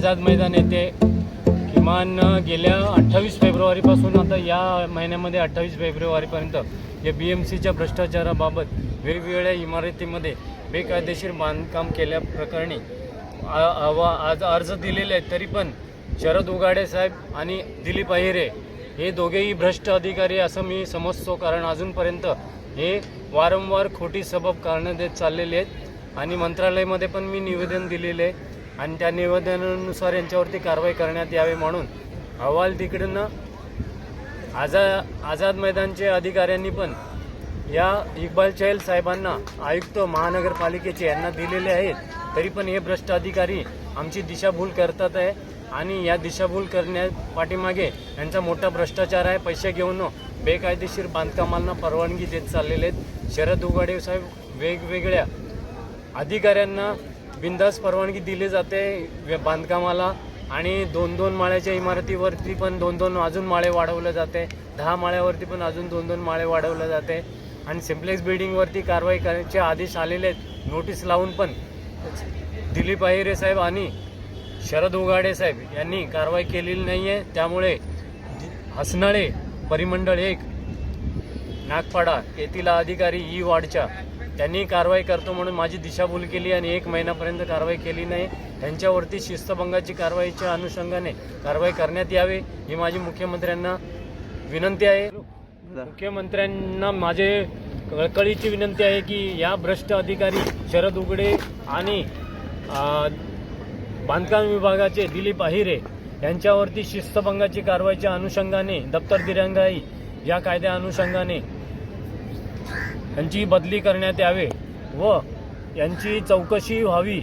आझाद मैदान येथे किमान गेल्या अठ्ठावीस फेब्रुवारीपासून आता या महिन्यामध्ये अठ्ठावीस फेब्रुवारीपर्यंत या बी एम सीच्या भ्रष्टाचाराबाबत वेगवेगळ्या इमारतीमध्ये बेकायदेशीर बांधकाम केल्याप्रकरणी आज अर्ज दिलेले आहेत तरी पण शरद उगाडे साहेब आणि दिलीप अहिरे हे दोघेही भ्रष्ट अधिकारी असं मी समजतो. कारण अजूनपर्यंत हे वारंवार खोटी सबब कारणं देत चाललेले आहेत. आणि मंत्रालयामध्ये पण मी निवेदन दिलेले आहे. आणि त्या निवेदनानुसार यांच्यावरती कारवाई करण्यात यावी म्हणून अहवाल तिकडनं आझा आझाद मैदानचे अधिकाऱ्यांनी पण या इक्बाल चहल साहेबांना आयुक्त महानगरपालिकेचे यांना दिलेले आहेत. तरी पण हे भ्रष्ट अधिकारी आमची दिशाभूल करतात आहे आणि या दिशाभूल करण्या पाठीमागे यांचा मोठा भ्रष्टाचार आहे. पैसे घेऊन बेकायदेशीर बांधकामांना परवानगी देत चाललेले आहेत. शरद उगाडे साहेब वेगवेगळ्या अधिकाऱ्यांना बिंदास परवानगी दिली जाते बांधकामाला आणि दोन दोन माळ्याच्या इमारतीवरती पण दोन दोन अजून माळे वाढवलं जाते. दहा माळ्यावरती पण अजून दोन दोन माळे वाढवलं जाते. आणि सिम्प्लेक्स बिल्डिंगवरती कारवाई करण्याचे आदेश आलेले आहेत. नोटीस लावून पण दिलीप अहिरे साहेब आणि शरद उगाडे साहेब यांनी कारवाई केलेली नाही आहे त्यामुळे हसनाळे परिमंडळ एक नागपाडा येथील अधिकारी ई वाडच्या त्यांनी कारवाई करतो म्हणून माझी दिशाभूल केली आणि एक महिन्यापर्यंत कारवाई केली नाही. त्यांच्यावरती शिस्तभंगाची कारवाईच्या अनुषंगाने कारवाई करण्यात यावी ही माझी मुख्यमंत्र्यांना विनंती आहे. मुख्यमंत्र्यांना माझे कळकळीची विनंती आहे की या भ्रष्ट अधिकारी शरद उगडे आणि बांधकाम विभागाचे दिलीप अहिरे यांच्यावरती शिस्तभंगाची कारवाईच्या अनुषंगाने दप्तर दिरंगाई या कायद्या अनुषंगाने यांची बदली करण्यात यावे व यांची चौकशी व्हावी.